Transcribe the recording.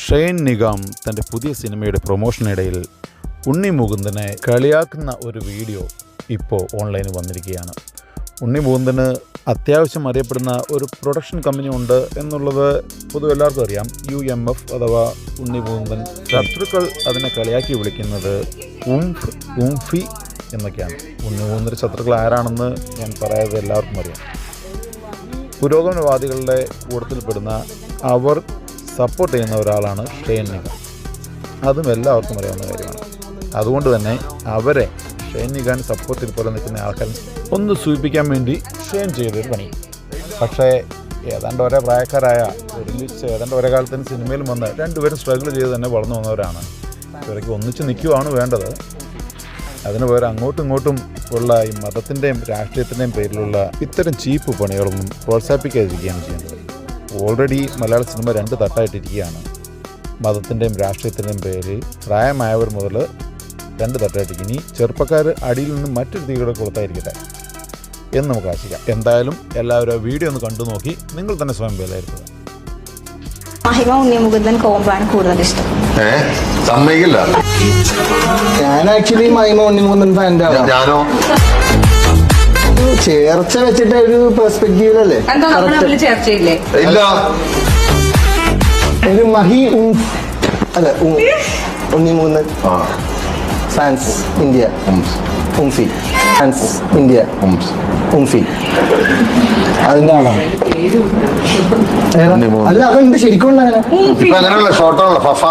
Shane Nigam തന്റെ പുതിയ സിനിമയുടെ പ്രൊമോഷനിടയിൽ ഉണ്ണി മുകുന്ദനെ കളിയാക്കുന്ന ഒരു വീഡിയോ ഇപ്പോൾ ഓൺലൈനിൽ വന്നിരിക്കുകയാണ്. ഉണ്ണി മുകുന്ദന് അത്യാവശ്യം അറിയപ്പെടുന്ന ഒരു പ്രൊഡക്ഷൻ കമ്പനി ഉണ്ട് എന്നുള്ളത് പൊതുവെ എല്ലാവർക്കും അറിയാം. യു എം എഫ് അഥവാ ഉണ്ണി മുകുന്ദൻ ശത്രുക്കൾ അതിനെ കളിയാക്കി വിളിക്കുന്നത് ഉംഫ് ഉംഫി എന്നൊക്കെയാണ്. ഉണ്ണി മുകുന്ദന്റെ ശത്രുക്കൾ ആരാണെന്ന് ഞാൻ പറയാതെ എല്ലാവർക്കും അറിയാം. പുരോഗമനവാദികളുടെ കൂട്ടത്തിൽപ്പെടുന്ന അവർ സപ്പോർട്ട് ചെയ്യുന്ന ഒരാളാണ് ഷെയ്ൻ നിഗം. അതും എല്ലാവർക്കും അറിയാവുന്ന കാര്യമാണ്. അതുകൊണ്ട് തന്നെ അവരെ ഷെയ്ൻ നിഗാൻ സപ്പോർട്ടിൽ പോലെ നിൽക്കുന്ന ആൾക്കാരെ ഒന്ന് സൂചിപ്പിക്കാൻ വേണ്ടി ഷെയ്ൻ ചെയ്തൊരു പണി. പക്ഷേ ഏതാണ്ട് ഒരേ പ്രായക്കാരായ ഒരുമിച്ച് ഏതാണ്ട് ഒരേ കാലത്തിന് സിനിമയിലും വന്ന് രണ്ടുപേരും സ്ട്രഗിൾ ചെയ്ത് തന്നെ വളർന്നു വന്നവരാണ്. ഇവരൊക്കെ ഒന്നിച്ച് നിൽക്കുവാണ് വേണ്ടത്. അതിന് പകരം അങ്ങോട്ടും ഇങ്ങോട്ടും ഉള്ള ഈ മതത്തിന്റെയും രാഷ്ട്രീയത്തിന്റെയും പേരിലുള്ള ഇത്തരം ചീപ്പ് പണികളൊന്നും പ്രോത്സാഹിപ്പിക്കാതിരിക്കുകയാണ് ചെയ്യുന്നത് ഓൾറെഡി മലയാള സിനിമ രണ്ട് തട്ടായിട്ടിരിക്കുകയാണ്. മതത്തിന്റെയും രാഷ്ട്രീയത്തിന്റെയും പേരിൽ പ്രായമായവർ മുതൽ രണ്ട് തട്ടായിട്ടിരിക്കും. ഇനി ചെറുപ്പക്കാർ അടിയിൽ നിന്ന് മറ്റൊരു തീയുടെ കൊടുത്തായിരിക്കട്ടെ എന്ന് നമുക്ക് ആശിക്കാം. എന്തായാലും എല്ലാവരും ആ വീഡിയോ ഒന്ന് കണ്ടു നോക്കി നിങ്ങൾ തന്നെ സ്വയം വിലയിരുത്തുക മഹിമ ഉണ്ണിമുകുന്ദൻ കോമ്പാണ് കൂടുതൽ ഇഷ്ടം. സമ്മതിക്കില്ല. ഞാൻ ആക്ച്വലി മഹിമ ഉണ്ണിമുകുന്ദൻ ഫാന്റെ ഞാനോ? ചേർച്ച വെച്ചിട്ട് ഒരു പെർസ്പെക്റ്റീവിലല്ലേ എന്താ നമ്മൾ തമ്മിൽ ചർച്ചയില്ലേ? ഇല്ല. ഒരു മഹി ഉം അല്ല ഉം. മൂന്ന്. ആ. Fans India ഉംഫി. Fans India. ഉംഫി. അതിന്റെ ആണോ അല്ല അതുണ്ട് ശരിക്കും ഇപ്പൊ അങ്ങനെയുള്ള ഷോർട്ടാണല്ലോ ഫഫ.